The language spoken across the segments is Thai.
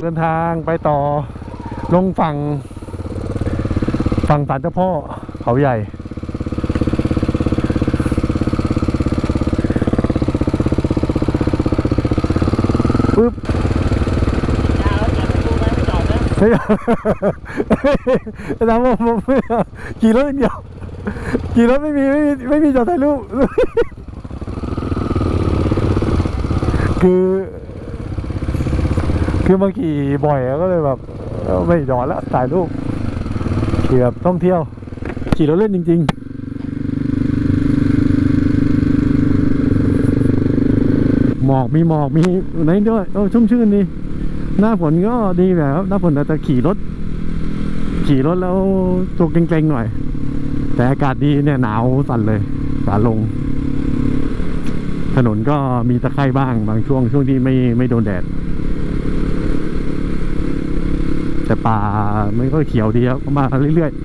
เดินทางไปต่อลงฝั่ง ฝั่งศาลเจ้าพ่อเขาใหญ่ ปึ๊บยาวแล้วจอดดูไหมไม่จอดนะเฮ้ยอาจารย์ผมผมไม่เอาขี่รถอย่างเดียวขี่รถไม่มีไม่มีไม่มีจอดถ่ายรูปคือ คือมาขี่บ่อยก็เลยแบบไม่จอดแล้วถ่ายรูปขี่แบบท่องเที่ยว ขี่รถเล่นจริง ๆหมอกมีหมอกมีไหนด้วยโอ้ชุ่มชื่นดีหน้าฝนก็ดีแบบหน้าฝนแต่จะขี่รถ ขี่รถแล้วตัวเกรงๆหน่อย แต่อากาศดีเนี่ยหนาวสั่นเลยขาลง ถนนก็มีตะไคร่บ้างบางช่วงช่วงที่ไม่ไม่โดนแดด แต่ป่ามันก็เขียวดีครับมาเรื่อยๆ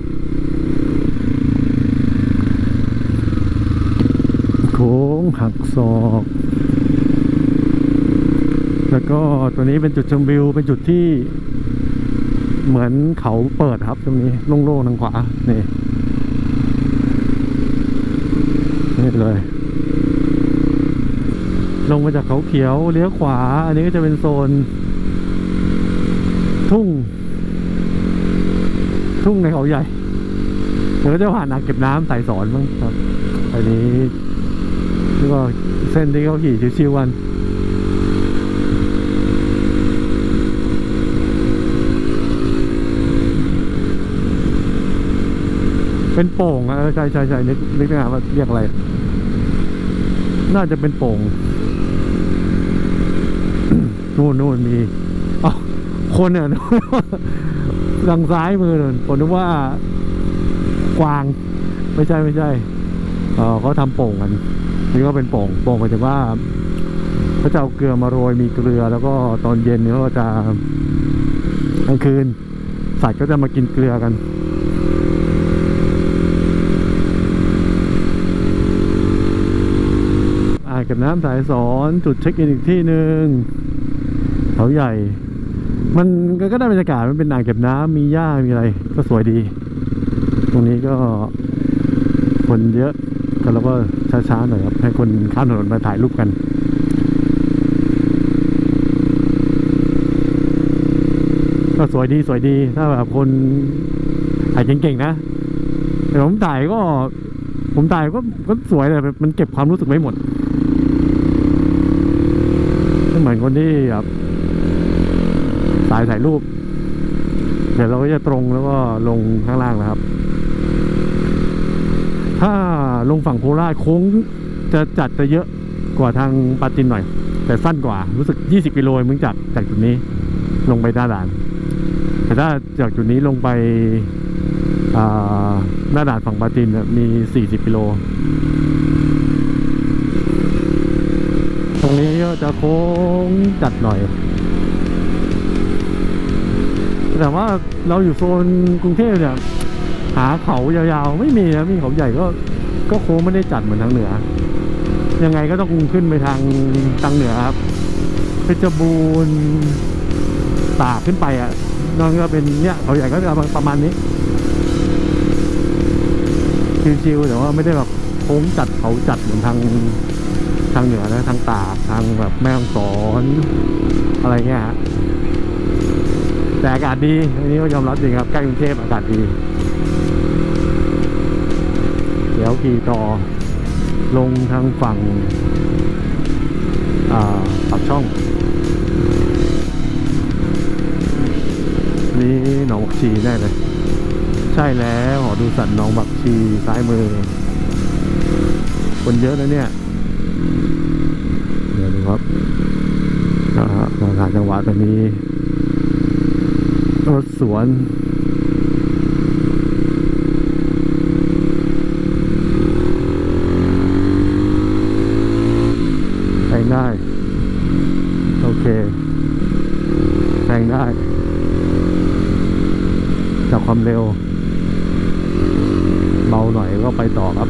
โค้งหักศอกแล้วก็ตัวนี้เป็นจุดชมวิวเป็นจุดที่ เหมือนเขาเปิดครับตรงนี้โล่งๆทางขวานี่นี่เลย ลงมาจากเขาเขียวเลี้ยวขวา อันนี้ก็จะเป็นโซน ทุ่ง ทุ่งในเขาใหญ่เดี๋ยวจะผ่านอ่างเก็บน้ำสายสอนมั้งครับอันนี้นี่ก็เส้นที่เขาขี่ชิวๆกันเป็นโป่งอะใช่ใช่ใช่นึกนึกไม่ออกว่าเรียกอะไร น่าจะเป็นโป่งนู่นนู่นมีอ๋อคนเนี่ย ทางซ้ายมือนู่นผมนึกว่ากวางไม่ใช่ไม่ใช่เออเขาทำโป่งกันนี่ก็เป็นโป่งโป่งหมายถึงว่าเขาจะเอาเกลือมาโรยมีเกลือ แล้วก็ตอนเย็นเนี่ยก็จะกลางคืน สัตว์ก็จะมากินเกลือกันอ่างเก็บน้ำสายสอนจุดเช็คอินอีกที่หนึ่งเขาใหญ่ มันก็ได้บรรยากาศมันเป็นอ่างเก็บน้ำมีหญ้ามีอะไร ก็สวยดี ตรงนี้ก็คนเยอะก็เราก็ช้าๆหน่อยครับ ให้คนข้ามถนนมาถ่ายรูปกันก็สวยดีสวยดีถ้าแบบคนถ่ายเก่งๆนะแต่ผมถ่ายก็ ผมถ่ายก็ก็สวยแต่มันเก็บความรู้สึกไม่หมดไม่เหมือนคนที่แบบายถ่ายรูป เดี๋ยวเราก็จะตรงแล้วก็ลงข้างล่างนะครับ ถ้าลงฝั่งโคราชโค้งจะจัดจะเยอะกว่าทางปาจินหน่อย แต่สั้นกว่ารู้สึก 20 กิโลมึงจากจากจุดนี้ลงไปด้านด่าน แต่ถ้าจากจุดนี้ลงไปอ่าหน้าด่านฝั่งปาจินเนี่ยมี 40 กิโล ตรงนี้ก็จะโค้งจัดหน่อย แต่ว่าเราอยู่โซนกรุงเทพเนี่ยหาเขายาวๆ ไม่มีนะมีเขาใหญ่ก็ก็โค้งไม่ได้จัดเหมือนทางเหนือ ยังไงก็ต้องขึ้นไปทางทางเหนือครับเพชรบูรณ์ตากขึ้นไปอะนั่นก็เป็นเนี่ยเขาใหญ่ก็ประมาณนี้ชิวๆแต่ว่าไม่ได้แบบโค้งจัดเขาจัดเหมือนทางทางเหนือนะทางตากทางแบบแม่ฮ่องสอน อะไรเงี้ยฮะ แต่อากาศดีอันนี้ก็ยอมรับจริงครับใกล้กรุงเทพอากาศดี เดี๋ยวขี่ต่อลงทางฝั่งอ่าปากช่อง นี่หนองบักชีแน่เลย ใช่แล้วหอดูสัตว์หน้องบักชีซ้ายมือ คนเยอะนะเนี่ย เดี๋ยวดูครับนะฮะมาหาจังหวะตอนนี้ รถสวนแซงได้ โอเคแซงได้ จากความเร็ว เบาหน่อยก็ไปต่อครับ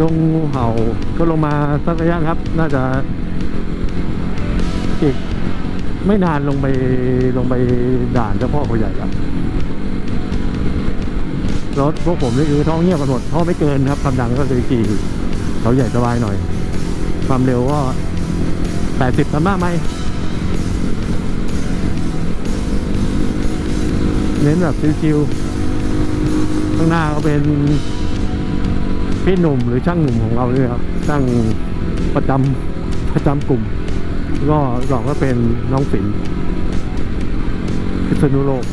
ลงงูเห่าก็ลงมาสักระยะครับ น่าจะ ไม่นานลงไปลงไปด่านเจ้าพ่อเขาใหญ่แล้วรถพวกผมนี่คือท่อเงียบกันหมดท่อไม่เกินครับความดังก็คือขี่เขาใหญ่สบายหน่อย ความเร็วก็แปดสิบตันมากไหมเน้นแบบชิวๆข้างหน้าก็เป็นพี่หนุ่มหรือช่างหนุ่มของเราเนี่ยครับช่างประจำประจำกลุ่ม ก็สองก็เป็นน้องสินพิษณุโลก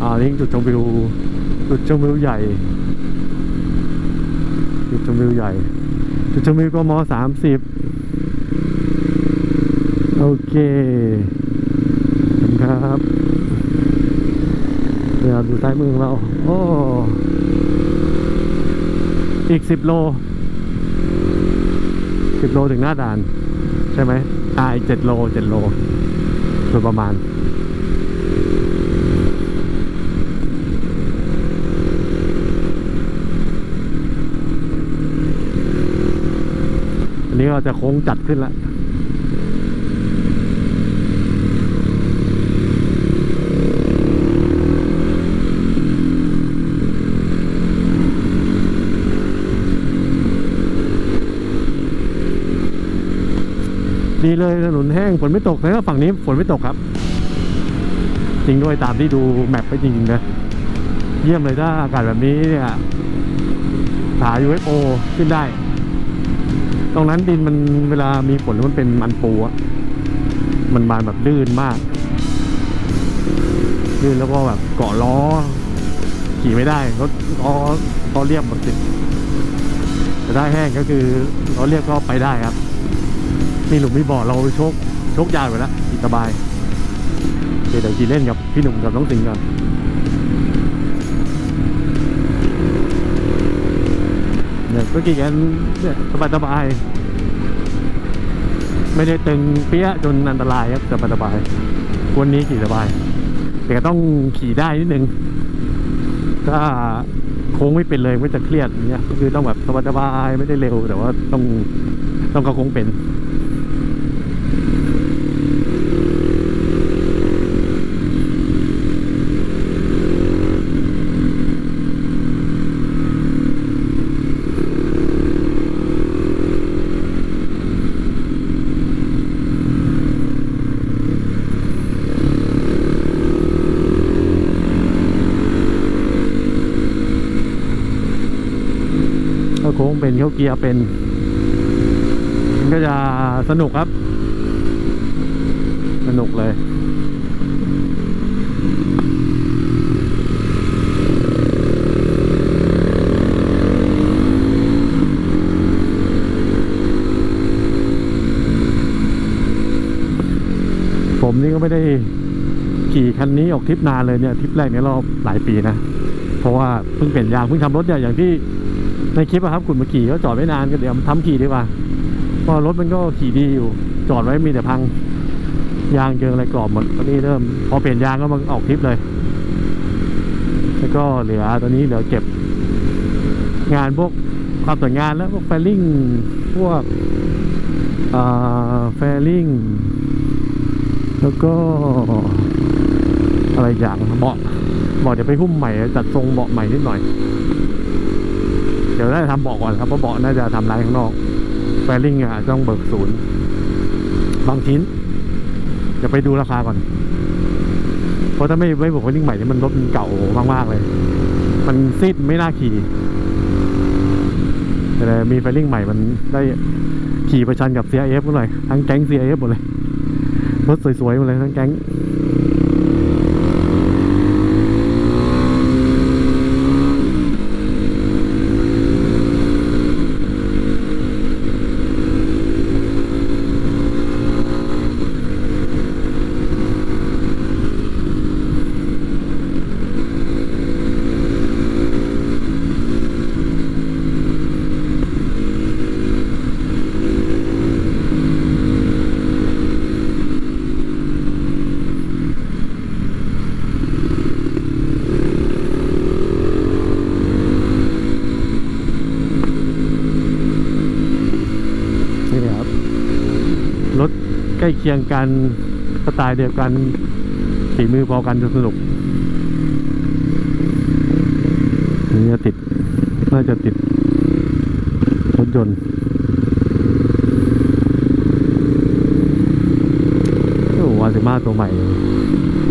อ่านี่จุดชมวิวจุดชมวิวใหญ่ จุดชมวิวใหญ่ จุดชมวิวกมสามสิบโอเคขอบ คุณครับเดี๋ยวดูซ้ายมือของเรา โอ้ อีกสิบโลสิบโลถึงหน้าด่าน ใช่ไหมอ่าอีกเจ็ดโลเจ็ดโลโดยประมาณอันนี้ก็จะโค้งจัดขึ้นแล้ว ดีเลยถนนแห้งฝนไม่ตกแต่ว่าฝั่งนี้ฝนไม่ตกครับ จริงด้วยตามที่ดูแมปไปจริงๆนะเยี่ยมเลยถ้าอากาศแบบนี้เนี่ยหา UFO ขึ้นได้ ตรงนั้นดินมันเวลามีฝนมันเป็นมันปูอะมันบานแบบลื่นมาก ลื่นแล้วก็แบบเกาะล้อ ขี่ไม่ได้รถล้อล้อเรียบหมดติดแต่ได้แห้งก็คือล้อเรียบก็ไปได้ครับ มีหลุมมีบ่อเราโชคโชคยาวไปแล้วขี่สบายเดี๋ยวขี่เล่นกับพี่หนุ่มกับน้องสิงก่อนเนี่ยก็ขี่กันเนี่ยสบายสบายไม่ได้ตึงเปี้ยจนอันตรายครับสบายสบายวันนี้ขี่สบาย แต่ต้องขี่ได้นิดนึงถ้าโค้งไม่เป็นเลยก็จะเครียดเงี้ยก็คือต้องแบบสบายๆไม่ได้เร็ว แต่ว่าต้องต้องเข้าโค้งเป็น โค้งเป็นเข้าเกียร์เป็น มันก็จะสนุกครับ สนุกเลยผมนี่ก็ไม่ได้ขี่คันนี้ออกทริปนานเลยเนี่ยทริปแรกเนี่ยรอบหลายปีนะ เพราะว่าเพิ่งเปลี่ยนยางเพิ่งทำรถเนี่ยอย่างที่ ในคลิปอะครับคุณมาขี่ก็จอดไม่นานก็เดี๋ยวทำขี่ดีกว่าเพราะรถมันก็ขี่ดีอยู่ จอดไว้มีแต่พัง ยางเจิงอะไรกรอบหมดตอนนี้เริ่ม พอเปลี่ยนยางก็มาออกทริปเลย แล้วก็เหลือตอนนี้เหลือเก็บ งานพวกความสวยงานแล้วพวกแฟลิ่งพวกอ่าแฟลิ่งแล้วก็ อะไรอย่างเบาะเบาะเดี๋ยวไปหุ้มใหม่จัดทรงเบาะใหม่นิดหน่อย ดี๋ยวน่าจะทำเบาะก่อนครับเพราะเบาะน่าจะทำลายข้างนอกแฟลิงอะต้องเบิกศูนย์บางชิ้นจะไปดูราคาก่อน เพราะถ้าไม่ไม่บิกแฟลิ่งใหม่นี่มันรถมันเก่ามากๆเลย มันซีดไม่น่าขี่แต่มีแฟลิ่งใหม่มันได้ขี่ประชันกับ CIF ก็หน่อยทั้งแก๊ง CIF หมดเลยรถสวยๆหมดเลยทั้งแก๊ง โล้เคียงกันสไตล์เดียวกันฝีมือพอกันจะสนุกนี่จะติด น่าจะติดรถยนต์โอ้วาซิมาตัวใหม่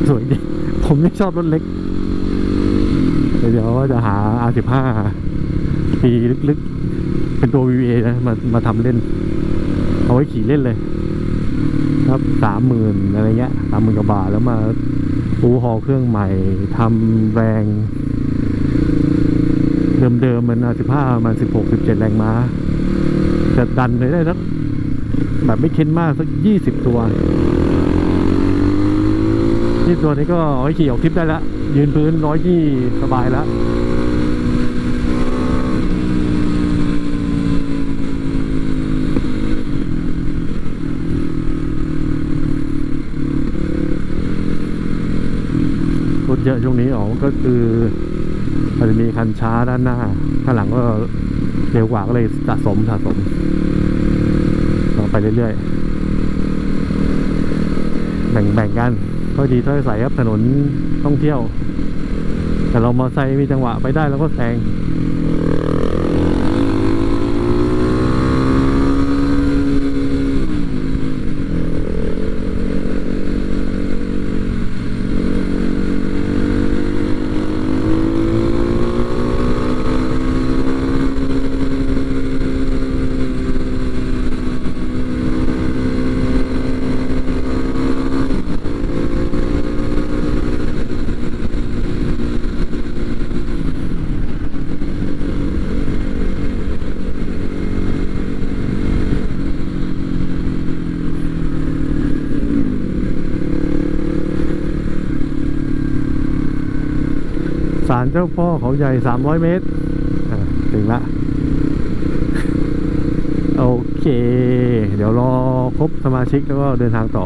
สวยดีผมไม่ชอบรถเล็ก เดี๋ยวว่าจะหา R15 ปีลึกๆ เป็นตัว VVA นะ มามาทำเล่น เอาไว้ขี่เล่นเลย ครับสามหมื่นอะไรเงี้ยสามหมื่นกว่าบาทแล้วมาปูหอเครื่องใหม่ทำแรง เดิมๆมันสิบห้ามันสิบหกสิบเจ็ดแรงม้า จะดันไปได้สักแบบไม่เค้นมากสักยี่สิบตัวนี่ตัวนี้ก็เอาไว้ขี่ออกทริปได้แล้วยืนพื้นร้อยยี่สบายแล้ว รถ เยอะช่วงนี้ออกก็คือมันจะมีคันช้าด้านหน้าข้างหลังก็เร็วกว่าก็เลยสะสมสะสมต่อไปเรื่อยๆ แบ่งๆกันก็ดีถ้าใส่ครับถนนท่องเที่ยว แต่เรามาใส่มีจังหวะไปได้แล้วก็แซง ศา ลเจ้าพ่อเขาใหญ่ 300 เมตรถึงละ โอเค เดี๋ยวรอครบสมาชิกแล้วก็เดินทางต่อ